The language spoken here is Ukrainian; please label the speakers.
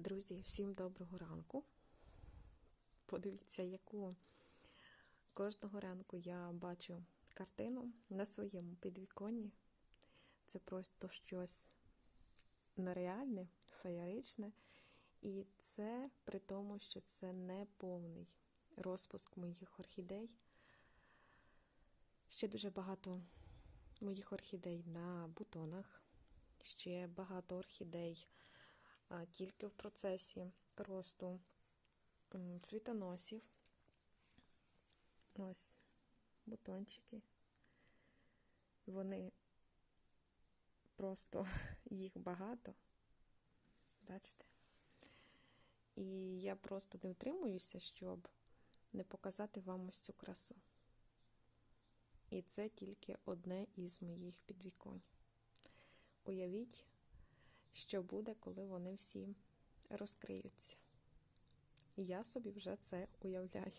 Speaker 1: Друзі, всім доброго ранку. Подивіться, яку кожного ранку я бачу картину на своєму підвіконні. Це просто щось нереальне, феєричне. І це при тому, що це не повний розпуск моїх орхідей. Ще дуже багато моїх орхідей на бутонах, ще багато орхідей тільки в процесі росту цвітоносів. Ось бутончики. Вони просто їх багато. Бачите? І я просто не втримуюся, щоб не показати вам ось цю красу. І це тільки одне із моїх підвіконь. Уявіть, що буде, коли вони всі розкриються. І я собі вже це уявляю.